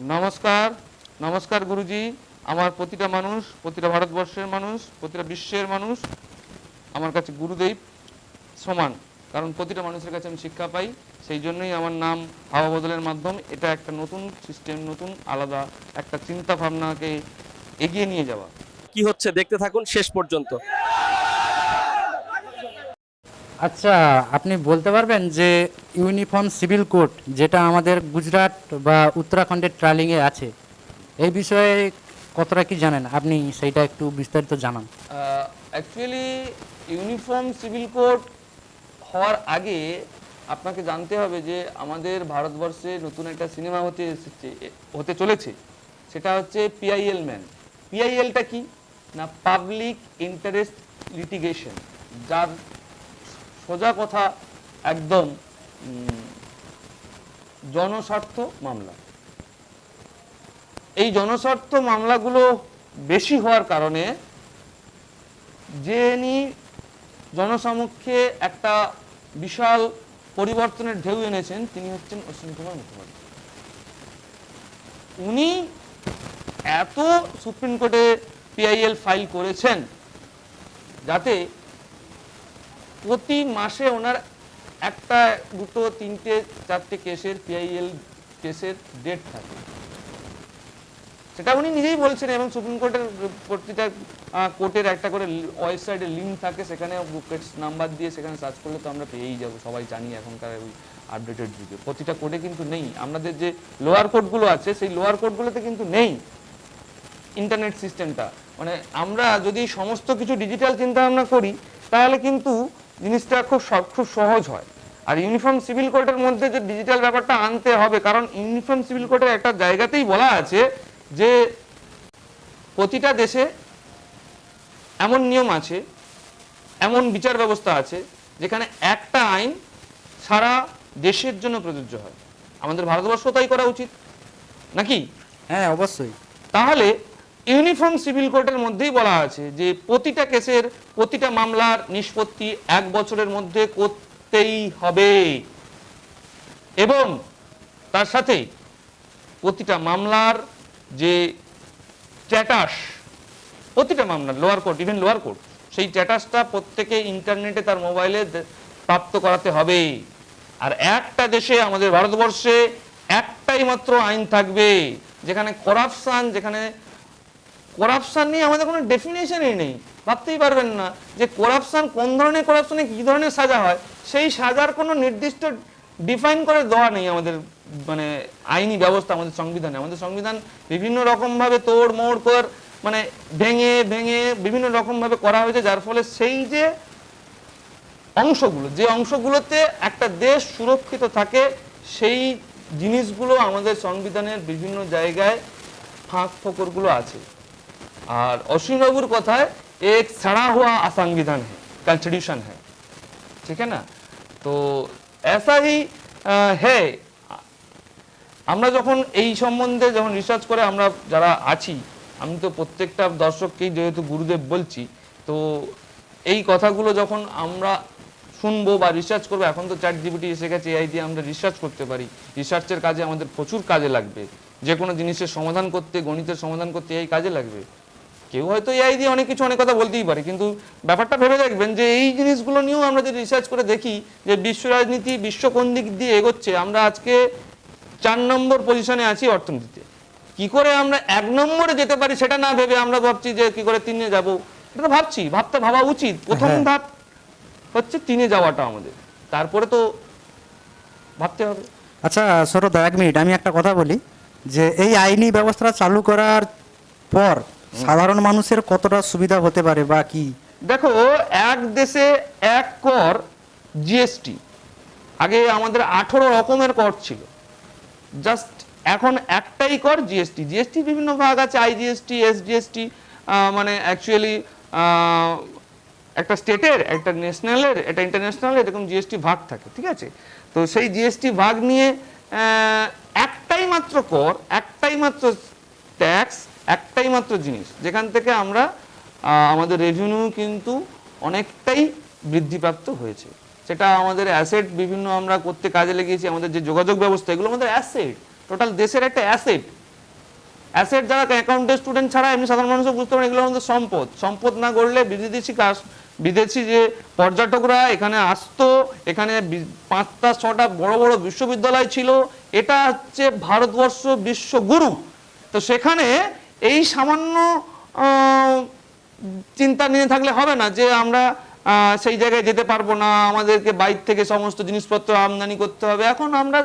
নমস্কার নমস্কার গুরুজি। আমার প্রতিটা মানুষ, প্রতিটা ভারতবর্ষের মানুষ, প্রতিটা বিশ্বের মানুষ আমার কাছে গুরুদেব সমান। কারণ প্রতিটা মানুষের কাছে আমি শিক্ষা পাই, সেই জন্যই আমার নাম হাওয়া বদলের মাধ্যম। এটা একটা নতুন সিস্টেম নতুন আলাদা একটা চিন্তা ভাবনাকে এগিয়ে নিয়ে যাওয়া। কি হচ্ছে দেখতে থাকুন শেষ পর্যন্ত। আচ্ছা আপনি বলতে পারবেন যে ইউনিফর্ম সিভিল কোড যেটা আমাদের গুজরাট বা উত্তরাখণ্ডের ট্রালিংয়ে আছে, এই বিষয়ে কতটা কি জানেন? আপনি সেইটা একটু বিস্তারিত জানান। অ্যাকচুয়ালি ইউনিফর্ম সিভিল কোড হওয়ার আগে আপনাকে জানতে হবে যে আমাদের ভারতবর্ষে নতুন একটা সিনেমা হতে এসেছে হতে চলেছে। সেটা হচ্ছে পিআইএল ম্যান পিআইএলটা কি? না পাবলিক ইন্টারেস্ট লিটিগেশন যার সোজা কথা, একদম জনস্বার্থ মামলা। এই জনস্বার্থ মামলাগুলো বেশি হওয়ার কারণে যিনি জনসমক্ষে একটা বিশাল পরিবর্তনের ঢেউ এনেছেন, তিনি হচ্ছেন অশ্বিনী কুমার মুখোপাধ্যায় উনি এত সুপ্রিম কোর্টে পিআইএল ফাইল করেছেন, যাতে প্রতি মাসে ওনার একটা, দুটো, তিনটে, চারটে কেসের পিআইএল কেসের ডেট থাকে। সেটা উনি নিজেই বলছেন এবং সুপ্রিম কোর্টের প্রতিটা কোর্টের একটা করে ওয়েবসাইটে লিঙ্ক থাকে, সেখানে বুকেটস নাম্বার দিয়ে সেখানে সার্চ করলে তো আমরা পেয়েই যাব, সবাই জানি এখনকার ওই আপডেটেড যুগে প্রতিটা কোর্টে কিন্তু নেই। আমাদের যে লোয়ার কোর্টগুলো আছে, সেই লোয়ার কোর্টগুলোতে কিন্তু নেই ইন্টারনেট সিস্টেমটা মানে আমরা যদি সমস্ত কিছু ডিজিটাল চিন্তা ভাবনা করি, তাহলে কিন্তু জিনিসটা খুব খুব সহজ হয়। আর ইউনিফর্ম সিভিল কোডের মধ্যে যে ডিজিটাল ব্যাপারটা আনতে হবে কারণ ইউনিফর্ম সিভিল কোডের একটা জায়গাতেই বলা আছে যে প্রতিটা দেশে এমন নিয়ম আছে এমন বিচার ব্যবস্থা আছে যেখানে একটা আইন সারা দেশের জন্য প্রযোজ্য হয়। আমাদের ভারতবর্ষ তাই করা উচিত নাকি? হ্যাঁ অবশ্যই। তাহলে ইউনিফর্ম সিভিল কোর্টের মধ্যেই বলা আছে যে প্রতিটা কেসের প্রতিটা মামলার নিষ্পত্তি এক বছরের মধ্যে করতেই হবে। এবং তার সাথে প্রতিটা মামলার যে স্ট্যাটাস, প্রতিটা মামলার lower court even lower court সেই স্ট্যাটাসটা প্রত্যেকে ইন্টারনেটে তার মোবাইলে প্রাপ্ত করাতে হবে। আর একটা দেশে, আমাদের ভারতবর্ষে, একটাই মাত্র আইন থাকবে, যেখানে করাপশন যেখানে করাপশন নিয়ে আমাদের কোনো ডেফিনেশনই নেই। ভাবতেই পারবেন না যে করাপশন কোন ধরনের করাপশনে কী ধরনের সাজা হয়, সেই সাজার কোনো নির্দিষ্ট ডিফাইন করে দেওয়া নেই আমাদের মানে আইনি ব্যবস্থা, আমাদের সংবিধানে। আমাদের সংবিধান বিভিন্ন রকমভাবে তোড় মোড় কর মানে ভেঙে ভেঙে বিভিন্ন রকমভাবে করা হয়েছে, যার ফলে সেই যে অংশগুলো, যে অংশগুলোতে একটা দেশ সুরক্ষিত থাকে, সেই জিনিসগুলো আমাদের সংবিধানের বিভিন্ন জায়গায় ফাঁক ফোকরগুলো আছে। আর অশ্বিন বাবুর কথায় এক सड़ा हुआ असंविधान है कॉन्स्टिट्यूशन है ठीक है ना तो ऐसा ही अ, है আমরা যখন এই সম্বন্ধে যখন রিসার্চ করে আমরা যারা আছি আমি তো প্রত্যেকটা দর্শককেই যেহেতু গুরুদেব বলছি তো এই কথাগুলো যখন আমরা শুনবো বা রিসার্চ করবো এখন তো চ্যাট জিবিটি এসে গেছে এআই দিয়ে আমরা রিসার্চ করতে পারি রিসার্চের কাজে আমাদের প্রচুর কাজে লাগবে যে কোনো জিনিসের সমাধান করতে গণিতের সমাধান করতে এই কাজে লাগবে কেউ হয়তো এআই দিয়ে অনেক কিছু অনেক কথা বলতেই পারে কিন্তু ব্যাপারটা ভেবে দেখবেন যে এই জিনিসগুলো নিয়েও আমরা যদি রিসার্চ করে দেখি যে বিশ্ব রাজনীতি বিশ্ব কোন দিক দিয়ে এগোচ্ছে আমরা আজকে চার নম্বর পজিশনে আছি অর্থনীতিতে। কি করে আমরা এক নম্বরে যেতে পারি সেটা না ভেবে আমরা ভাবছি যে কি করে তিনে যাব? এটা তো ভাবছি ভাবতে ভাবা উচিত। প্রথম হ্যাঁ। ধাপ হচ্ছে তিনে যাওয়াটা আমাদের। তারপরে তো ভাবতে হবে। আচ্ছা সরদ এক মিনিট আমি একটা কথা বলি যে এই আইনি ব্যবস্থা চালু করার পর সাধারণ মানুষের কতটা সুবিধা হতে পারে বা কি? দেখো, এক দেশে এক কর জিএসটি আগে আমাদের আঠেরো রকমের কর ছিল। জাস্ট এখন একটাই কর জিএসটি জিএসটি বিভিন্ন ভাগ আছে আইজিএসটি এসজিএসটি মানে অ্যাকচুয়ালি একটা স্টেটের, একটা ন্যাশনালের, একটা ইন্টারন্যাশনাল এরকম জিএসটি ভাগ থাকে, ঠিক আছে? তো সেই জিএসটি ভাগ নিয়ে একটাই মাত্র কর, একটাই মাত্র ট্যাক্স একটাই মাত্র জিনিস, যেখান থেকে আমরা আমাদের রেভিনিউ কিন্তু অনেকটাই বৃদ্ধিপ্রাপ্ত হয়েছে। সেটা আমাদের অ্যাসেট বিভিন্ন আমরা করতে কাজে লেগেছি, আমাদের যে যোগাযোগ ব্যবস্থা, এগুলো আমাদের অ্যাসেট টোটাল দেশের একটা অ্যাসেট অ্যাসেট যারা অ্যাকাউন্টের স্টুডেন্ট ছাড়া, এমনি সাধারণ মানুষও বুঝতে পারেন এগুলো আমাদের সম্পদ। সম্পদ না গড়লে বিদেশি কাজ বিদেশি যে পর্যটকরা এখানে আসতো, এখানে পাঁচটা, ছটা বড় বড় বিশ্ববিদ্যালয় ছিল, এটা হচ্ছে ভারতবর্ষ বিশ্বগুরু তো সেখানে এই সামান্য চিন্তা নিয়ে থাকলে হবে না যে আমরা সেই জায়গায় যেতে পারব না, আমাদেরকে বাইর থেকে সমস্ত জিনিসপত্র আমদানি করতে হবে। এখন আমরা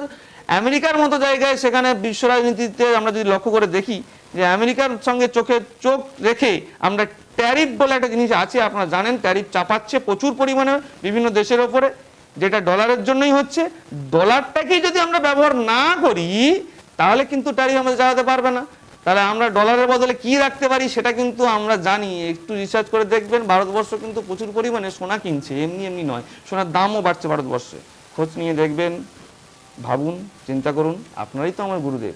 আমেরিকার মতো জায়গায় সেখানে বিশ্ব রাজনীতিতে আমরা যদি লক্ষ্য করে দেখি যে আমেরিকার সঙ্গে চোখে চোখ রেখে আমরা ট্যারিফ বলে একটা জিনিস আছে, আপনারা জানেন, ট্যারিফ চাপাচ্ছে প্রচুর পরিমাণে বিভিন্ন দেশের ওপরে, যেটা ডলারের জন্যই হচ্ছে। ডলারটাকেই যদি আমরা ব্যবহার না করি, তাহলে কিন্তু ট্যারিফ আমাদের চালাতে পারবে না। তাহলে আমরা ডলারের বদলে কি রাখতে পারি সেটা কিন্তু আমরা জানি। একটু রিসার্চ করে দেখবেন, ভারতবর্ষ কিন্তু প্রচুর পরিমাণে সোনা কিনছে, এমনি এমনি নয়। সোনার দামও বাড়ছে ভারতবর্ষে। খোঁজ নিয়ে দেখবেন, ভাবুন, চিন্তা করুন। আপনারাই তো আমার গুরুদেব।